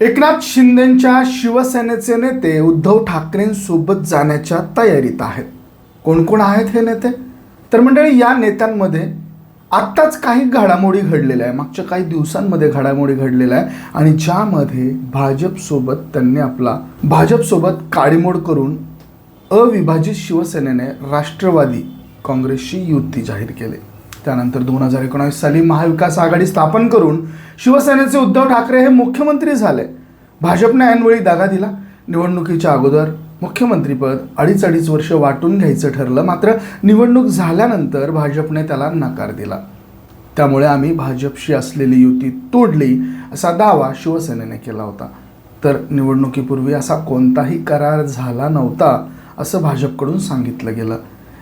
एकनाथ शिंदेच्या शिवसेनेचे नेते उद्धव ठाकरेंसोबत जाण्याच्या तयारीत आहेत. कोण कोण आहेत हे नेते? तर मंडळी या नेत्यांमध्ये आत्ताच काही घडामोडी घडलेल्या आहे मागच्या काही दिवसांमध्ये घडामोडी घडलेल्या आहे आणि ज्यामध्ये भाजपसोबत त्यांनी आपला भाजपसोबत काडीमोड करून अविभाजित शिवसेनेने राष्ट्रवादी काँग्रेसशी युती जाहीर केली. त्यानंतर दोन हजार एकोणावीस साली महाविकास आघाडी स्थापन करून शिवसेनेचे उद्धव ठाकरे हे मुख्यमंत्री झाले. भाजपने ऐनवेळी दागा दिला. निवडणुकीच्या अगोदर मुख्यमंत्रीपद अडीच अडीच वर्ष वाटून घ्यायचं ठरलं. मात्र निवडणूक झाल्यानंतर भाजपने त्याला नकार दिला. त्यामुळे आम्ही भाजपशी असलेली युती तोडली असा दावा शिवसेनेने केला होता. तर निवडणुकीपूर्वी असा कोणताही करार झाला नव्हता असं भाजपकडून सांगितलं गेलं.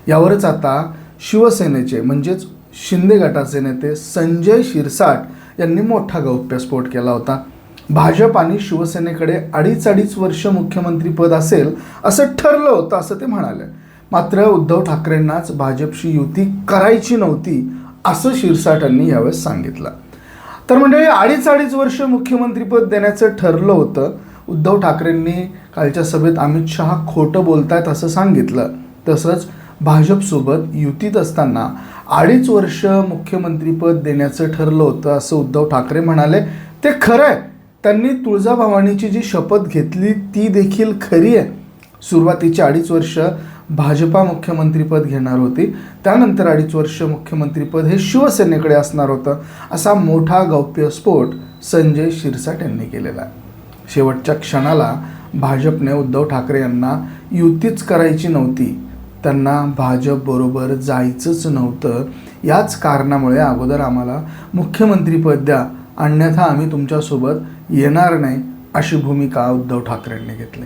यावरच आता शिवसेनेचे म्हणजेच शिंदे गटाचे नेते संजय शिरसाट यांनी मोठा गौप्यस्फोट केला होता. भाजप आणि शिवसेनेकडे अडीच अडीच वर्ष मुख्यमंत्रीपद असेल असं ठरलं होतं असं ते म्हणाले. मात्र उद्धव ठाकरेंनाच भाजपशी युती करायची नव्हती असं शिरसाटांनी यावेळेस सांगितलं. तर म्हणजे अडीच अडीच वर्ष मुख्यमंत्रीपद देण्याचं ठरलं होतं. उद्धव ठाकरेंनी कालच्या सभेत अमित शहा खोटं बोलतायत असं सांगितलं. तसंच भाजपसोबत युतीत असताना अडीच वर्ष मुख्यमंत्रीपद देण्याचं ठरलं होतं असं उद्धव ठाकरे म्हणाले. ते खरं आहे. त्यांनी तुळजाभवानीची जी शपथ घेतली ती देखील खरी आहे. सुरुवातीची अडीच वर्ष भाजपा मुख्यमंत्रीपद घेणार होती. त्यानंतर अडीच वर्ष मुख्यमंत्रीपद हे शिवसेनेकडे असणार होतं असा मोठा गौप्यस्फोट संजय शिरसाट यांनी केलेला आहे. शेवटच्या क्षणाला भाजपने उद्धव ठाकरे यांना युतीच करायची नव्हती त्यांना भाजपबरोबर जायचंच नव्हतं. याच कारणामुळे अगोदर आम्हाला मुख्यमंत्रीपद द्या. अन्यथा आम्ही तुमच्यासोबत येणार नाही अशी भूमिका उद्धव ठाकरेंनी घेतली.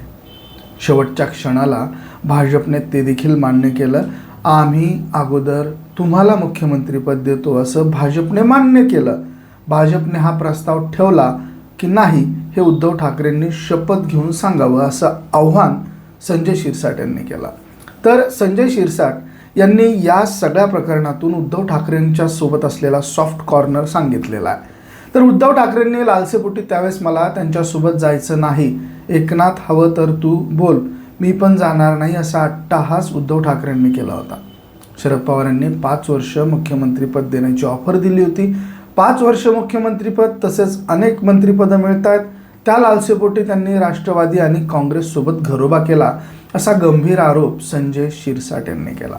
शेवटच्या क्षणाला भाजपने ते देखील मान्य केलं. आम्ही अगोदर तुम्हाला मुख्यमंत्रीपद देतो असं भाजपने मान्य केलं. भाजपने हा प्रस्ताव ठेवला की नाही हे उद्धव ठाकरेंनी शपथ घेऊन सांगावं असं आव्हान संजय शिरसाट यांनी केलं. तर संजय शिरसाट यांनी या सगळ्या प्रकरणातून उद्धव ठाकरेंच्या सोबत असलेला सॉफ्ट कॉर्नर सांगितलेला आहे. तर उद्धव ठाकरेंनी लालसेपोटी त्यावेळेस मला त्यांच्यासोबत जायचं नाही. एकनाथ हवं तर तू बोल. मी पण जाणार नाही असा अट्टाहास उद्धव ठाकरेंनी केला होता. शरद पवारांनी पाच वर्ष मुख्यमंत्रीपद देण्याची ऑफर दिली होती. पाच वर्ष मुख्यमंत्रीपद तसेच अनेक मंत्रिपदं मिळत आहेत त्या लालसेपोटी त्यांनी राष्ट्रवादी आणि काँग्रेससोबत घरोबा केला असा गंभीर आरोप संजय शिरसाट यांनी केला.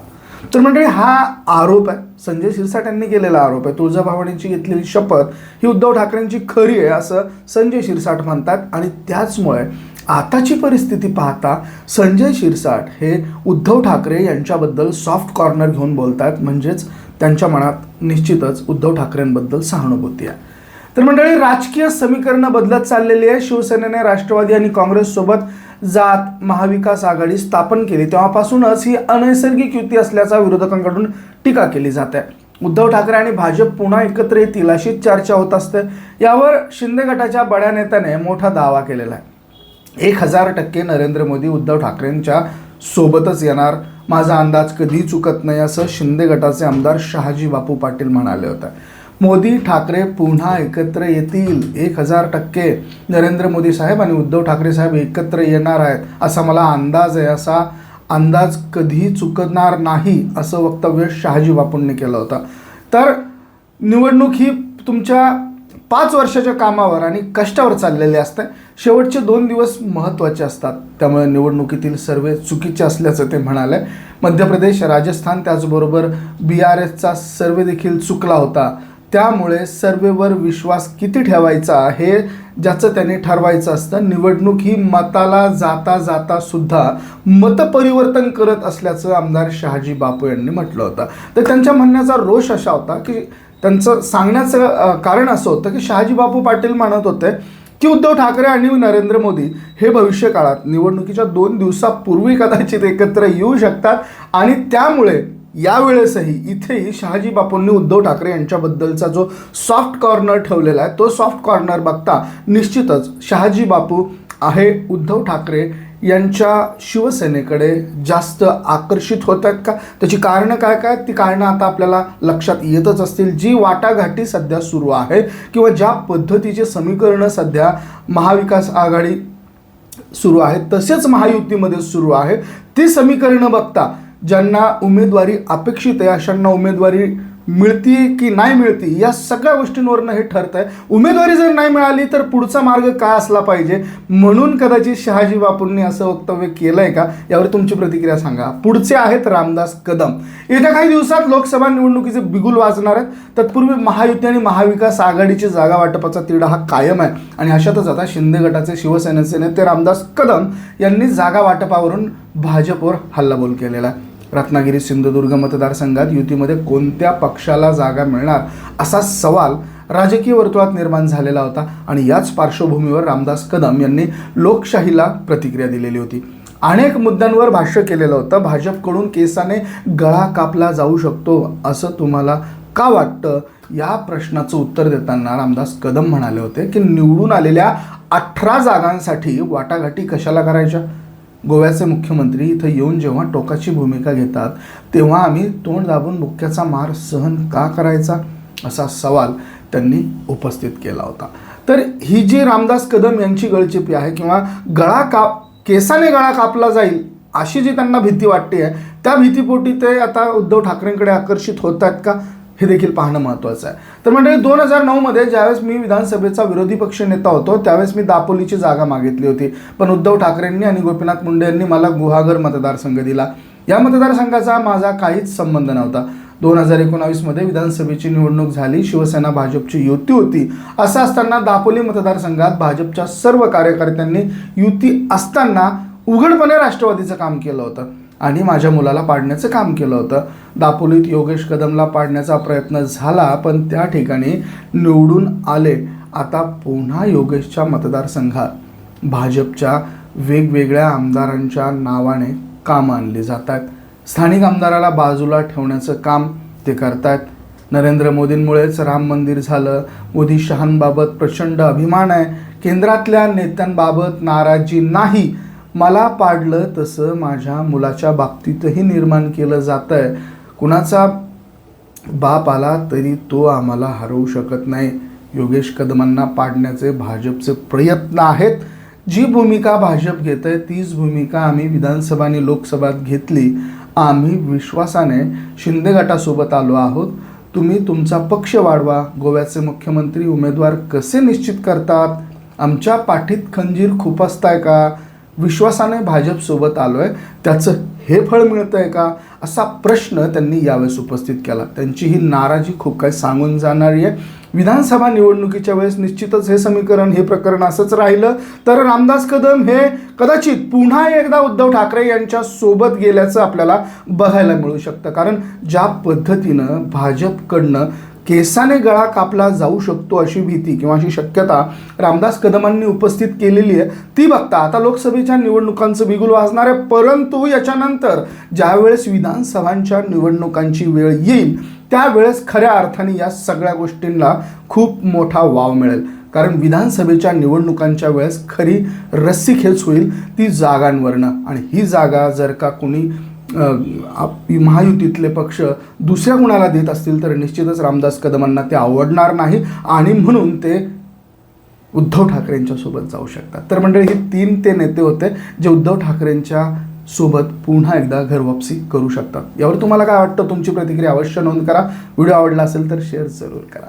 तर मंडळी हा आरोप आहे. संजय शिरसाट यांनी केलेला आरोप आहे. तुळजाभवानीची घेतलेली शपथ ही उद्धव ठाकरेंची खरी आहे असं संजय शिरसाट म्हणतात. आणि त्याचमुळे आताची परिस्थिती पाहता संजय शिरसाट हे उद्धव ठाकरे यांच्याबद्दल सॉफ्ट कॉर्नर घेऊन बोलतात म्हणजेच त्यांच्या मनात निश्चितच उद्धव ठाकरेंबद्दल सहानुभूती आहे. तर मंडळी राजकीय समीकरणं बदलत चाललेली आहे शिवसेनेने राष्ट्रवादी आणि काँग्रेससोबत जात महाविकास आघाडी स्थापन केली. तेव्हापासूनच ही अनैसर्गिक युती असल्याचा विरोधकांकडून टीका केली जाते. उद्धव ठाकरे आणि भाजप पुन्हा एकत्र येतील अशी चर्चा होत असते. यावर शिंदे गटाच्या बड्या नेत्याने मोठा दावा केलेला आहे. एक हजार टक्के नरेंद्र मोदी उद्धव ठाकरेंच्या सोबतच येणार. माझा अंदाज कधी चुकत नाही असं शिंदे गटाचे आमदार शहाजी बापू पाटील म्हणाले होते. मोदी ठाकरे पुन्हा एकत्र येतील. एक हजार टक्के. नरेंद्र मोदी साहेब आणि उद्धव ठाकरे साहेब एकत्र येणार आहेत. असा मला अंदाज आहे. असा अंदाज कधी चुकणार नाही असं वक्तव्य शहाजी बापूंनी केलं होतं. तर निवडणूक ही तुमच्या पाच वर्षाच्या कामावर आणि कष्टावर चाललेले असते. शेवटचे दोन दिवस महत्त्वाचे असतात. त्यामुळे निवडणुकीतील सर्वे चुकीचे असल्याचं ते म्हणाले. मध्य प्रदेश राजस्थान त्याचबरोबर बी आर एसचा सर्वे देखील चुकला होता. त्यामुळे सर्वेवर विश्वास किती ठेवायचा हे ज्याचं त्याने ठरवायचं असतं निवडणूक ही मताला जाता जाता सुद्धा मतपरिवर्तन करत असल्याचं आमदार शहाजी बापू यांनी म्हटलं होतं. तर त्यांच्या म्हणण्याचा रोष असा होता की त्यांचं सांगण्याचं कारण असं होतं की शहाजी बापू पाटील म्हणत होते की उद्धव ठाकरे आणि नरेंद्र मोदी हे भविष्य काळात निवडणुकीच्या दोन दिवसापूर्वी कदाचित एकत्र येऊ शकतात आणि त्यामुळे यावेळेसही इथेही शहाजी बापूंनी उद्धव ठाकरे यांच्याबद्दलचा जो सॉफ्ट कॉर्नर ठेवलेला आहे तो सॉफ्ट कॉर्नर बघता निश्चितच शहाजी बापू आहे उद्धव ठाकरे यांच्या शिवसेनेकडे जास्त आकर्षित होत आहेत का? त्याची कारणं काय काय? ती कारणं आता आपल्याला लक्षात येतच असतील. जी वाटाघाटी सध्या सुरू आहे किंवा ज्या पद्धतीचे समीकरणं सध्या महाविकास आघाडी सुरू आहे तसेच महायुतीमध्ये सुरू आहे ती समीकरणं बघता ज्यांना उमेदवारी अपेक्षित आहे अशांना उमेदवारी मिळती की नाही मिळती या सगळ्या गोष्टींवरनं हे ठरत आहे उमेदवारी जर नाही मिळाली तर पुढचा मार्ग काय असला पाहिजे? म्हणून कदाचित शहाजी बापूंनी असं वक्तव्य केलं आहे का? यावर तुमची प्रतिक्रिया सांगा. पुढचे आहेत रामदास कदम. येत्या काही दिवसात लोकसभा निवडणुकीचे बिगुल वाजणार आहेत. तत्पूर्वी महायुती आणि महाविकास आघाडीची जागा वाटपाचा तिढा हा कायम आहे. आणि अशातच आता शिंदे गटाचे शिवसेनेचे नेते रामदास कदम यांनी जागा वाटपावरून भाजपवर हल्लाबोल केलेला आहे. रत्नागिरी सिंधुदुर्ग मतदारसंघात युतीमध्ये कोणत्या पक्षाला जागा मिळणार असा सवाल राजकीय वर्तुळात निर्माण झालेला होता आणि याच पार्श्वभूमीवर रामदास कदम यांनी लोकशाहीला प्रतिक्रिया दिलेली होती. अनेक मुद्द्यांवर भाष्य केलेलं होतं भाजपकडून केसाने गळा कापला जाऊ शकतो असं तुम्हाला का वाटतं? या प्रश्नाचं उत्तर देताना रामदास कदम म्हणाले होते की निवडून आलेल्या अठरा जागांसाठी वाटाघाटी कशाला करायच्या? गोव्याचे मुख्यमंत्री इथं येऊन जेव्हा टोकाची भूमिका घेतात तेव्हा आम्ही तोंड दाबून बुक्क्याचा मार सहन का करायचा? असा सवाल त्यांनी उपस्थित केला होता. तर ही जी रामदास कदम यांची गळचिपी आहे किंवा गळा काप केसाने गळा कापला जाईल अशी जी त्यांना भीती वाटते आहे त्या भीतीपोटी ते आता उद्धव ठाकरेंकडे आकर्षित होत आहेत का? हे देखील पाहणं महत्त्वाचं आहे. तर म्हणजे दोन हजार नऊमध्ये ज्यावेळेस मी विधानसभेचा विरोधी पक्ष नेता होतो त्यावेळेस मी दापोलीची जागा मागितली होती. पण उद्धव ठाकरेंनी आणि गोपीनाथ मुंडे यांनी मला गुहागर मतदारसंघ दिला. या मतदारसंघाचा माझा काहीच संबंध नव्हता. दोन हजार एकोणावीसमध्ये विधानसभेची निवडणूक झाली शिवसेना भाजपची युती होती. असं असताना दापोली मतदारसंघात भाजपच्या सर्व कार्यकर्त्यांनी युती असताना उघडपणे राष्ट्रवादीचं काम केलं होतं. आणि माझ्या मुलाला पाडण्याचं काम केलं होतं. दापोलीत योगेश कदमला पाडण्याचा प्रयत्न झाला पण त्या ठिकाणी निवडून आले. आता पुन्हा योगेशच्या मतदारसंघात भाजपच्या वेगवेगळ्या आमदारांच्या नावाने कामं आणली जात आहेत स्थानिक आमदाराला बाजूला ठेवण्याचं काम ते करतायत नरेंद्र मोदींमुळेच राम मंदिर झालं. मोदी शहांबाबत प्रचंड अभिमान आहे. केंद्रातल्या नेत्यांबाबत नाराजी नाही. मला पाडलं तसं माझ्या मुलाच्या बाबतीतही निर्माण केलं जातं आहे कुणाचा बाप आला तरी तो आम्हाला हरवू शकत नाही. योगेश कदमांना पाडण्याचे भाजपचे प्रयत्न आहेत. जी भूमिका भाजप घेत आहे तीच भूमिका आम्ही विधानसभा आणि लोकसभात घेतली. आम्ही विश्वासाने शिंदे गटासोबत आलो आहोत. तुम्ही तुमचा पक्ष वाढवा. गोव्याचे मुख्यमंत्री उमेदवार कसे निश्चित करतात? आमच्या पाठीत खंजीर खुपसताय का? विश्वासाने भाजपसोबत आलो आहे त्याचं हे फळ मिळतं आहे का? असा प्रश्न त्यांनी यावेळेस उपस्थित केला. त्यांची ही नाराजी खूप काही सांगून जाणारी आहे. विधानसभा निवडणुकीच्या वेळेस निश्चितच हे समीकरण हे प्रकरण असंच राहिलं. तर रामदास कदम हे कदाचित पुन्हा एकदा उद्धव ठाकरे यांच्या सोबत गेल्याचं आपल्याला बघायला मिळू शकतं. कारण ज्या पद्धतीनं भाजपकडनं केसाने गळा कापला जाऊ शकतो अशी भीती किंवा अशी शक्यता रामदास कदमांनी उपस्थित केलेली आहे. ती बघता आता लोकसभेच्या निवडणुकांचं बिगुल वाजणार आहे. परंतु याच्यानंतर ज्यावेळेस विधानसभांच्या निवडणुकांची वेळ येईल त्यावेळेस खऱ्या अर्थाने या सगळ्या गोष्टींना खूप मोठा वाव मिळेल. कारण विधानसभेच्या निवडणुकांच्या वेळेस खरी रस्सीखेच होईल ती जागांवरनं. आणि ही जागा जर का कुणी महायुतीतले पक्ष दुसऱ्या कुणाला देत असतील तर निश्चितच रामदास कदमांना ते आवडणार नाही. आणि म्हणून ते उद्धव ठाकरेंच्यासोबत जाऊ शकतात. तर मंडळी हे तीन ते नेते होते जे उद्धव ठाकरेंच्या सोबत पुन्हा एकदा घरवापसी करू शकतात. यावर तुम्हाला काय वाटतं? तुमची प्रतिक्रिया अवश्य नोंद करा. व्हिडिओ आवडला असेल तर शेअर जरूर करा.